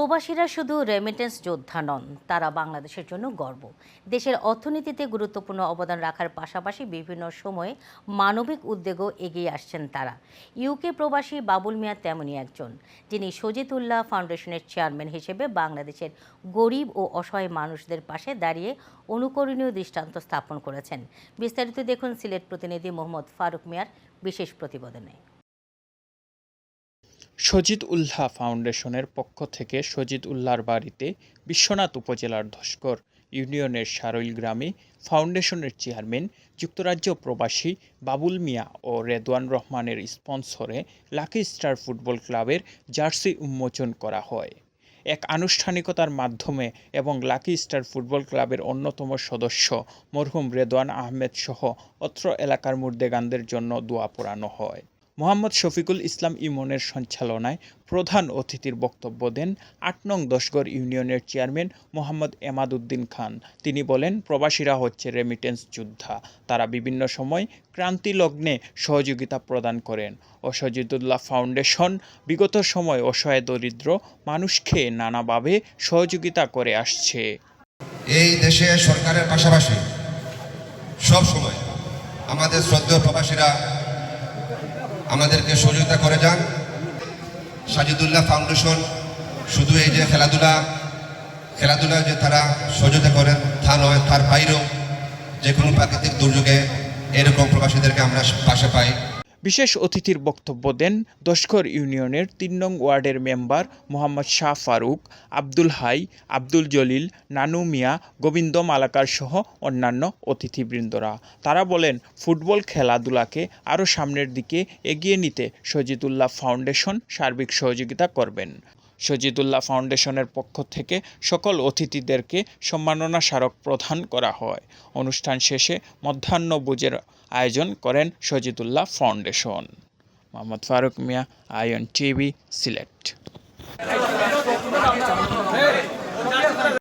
প্রবাসীরা শুধু রেমিটেন্স যোদ্ধা নন, তারা বাংলাদেশের জন্য গর্ব। দেশের অর্থনীতিতে গুরুত্বপূর্ণ অবদান রাখার পাশাপাশি বিভিন্ন সময়ে মানবিক উদ্যোগও এগিয়ে আসছেন তারা। ইউকে প্রবাসী বাবুল মিয়া তেমনই একজন, যিনি সজিতুল্লাহ ফাউন্ডেশনের চেয়ারম্যান হিসেবে বাংলাদেশের গরিব ও অসহায় মানুষদের পাশে দাঁড়িয়ে অনুকরণীয় দৃষ্টান্ত স্থাপন করেছেন। বিস্তারিত দেখুন সিলেট প্রতিনিধি মোহাম্মদ ফারুক মিয়ার বিশেষ প্রতিবেদনে। সজিদ উল্লাহ ফাউন্ডেশনের পক্ষ থেকে সজিদ উল্লাহর বাড়িতে বিশ্বনাথ উপজেলার ধস্কর ইউনিয়নের সারইল গ্রামে ফাউন্ডেশনের চেয়ারম্যান, যুক্তরাজ্য প্রবাসী বাবুল মিয়া ও রেদওয়ান রহমানের স্পন্সরে লাকি স্টার ফুটবল ক্লাবের জার্সি উন্মোচন করা হয়। এক আনুষ্ঠানিকতার মাধ্যমে এবং লাকি স্টার ফুটবল ক্লাবের অন্যতম সদস্য মরহুম রেদওয়ান আহমেদ সহ অত্র এলাকার মুর্দেগানদের জন্য দোয়া পোড়ানো হয়। মোহাম্মদ শফিকুল ইসলাম ইমনের সঞ্চালনায় প্রধান অতিথির বক্তব্য দেন আট নং দশগড় ইউনিয়নের চেয়ারম্যান মোহাম্মদ এমাদউদ্দিন খান। তিনি বলেন, প্রবাসীরা হচ্ছে রেমিটেন্স যোদ্ধা। তারা বিভিন্ন সময় ক্রান্তি লগ্নে সহযোগিতা প্রদান করেন। ও সজিদুল্লাহ ফাউন্ডেশন বিগত সময় অসহায় দরিদ্র মানুষকে নানাভাবে সহযোগিতা করে আসছে। এই দেশে সরকারের পাশাপাশি সব সময় আমাদের শ্রদ্ধেয় প্রবাসীরা আমাদেরকে সহযোগিতা করে যান। সাজিদুল্লাহ ফাউন্ডেশন শুধু এই যে খেলাধুলা খেলাধুলা যে তারা সহযোগিতা করেন, তা নয়, তার বাইরেও যে কোনো প্রাকৃতিক দুর্যোগে এরকম প্রবাসীদেরকে আমরা পাশে পাই। বিশেষ অতিথির বক্তব্য দেন দশকর ইউনিয়নের তিন নং ওয়ার্ডের মেম্বার মোহাম্মদ শাহ ফারুক, আব্দুল হাই, আব্দুল জলিল, নানু মিয়া, গোবিন্দ মালাকার সহ অন্যান্য অতিথিবৃন্দরা। তারা বলেন, ফুটবল খেলাধুলাকে আরও সামনের দিকে এগিয়ে নিতে সজিদুল্লাহ ফাউন্ডেশন সার্বিক সহযোগিতা করবেন। সজিদুল্লাহ ফাউন্ডেশনের পক্ষ থেকে সকল অতিথিদেরকে সম্মাননা স্মারক প্রদান করা হয়। অনুষ্ঠান শেষে মধ্যাহ্নভোজের আয়োজন করেন সজিদুল্লাহ ফাউন্ডেশন। মোহাম্মদ ফারুক মিয়া আয়ন টিভি সিলেট।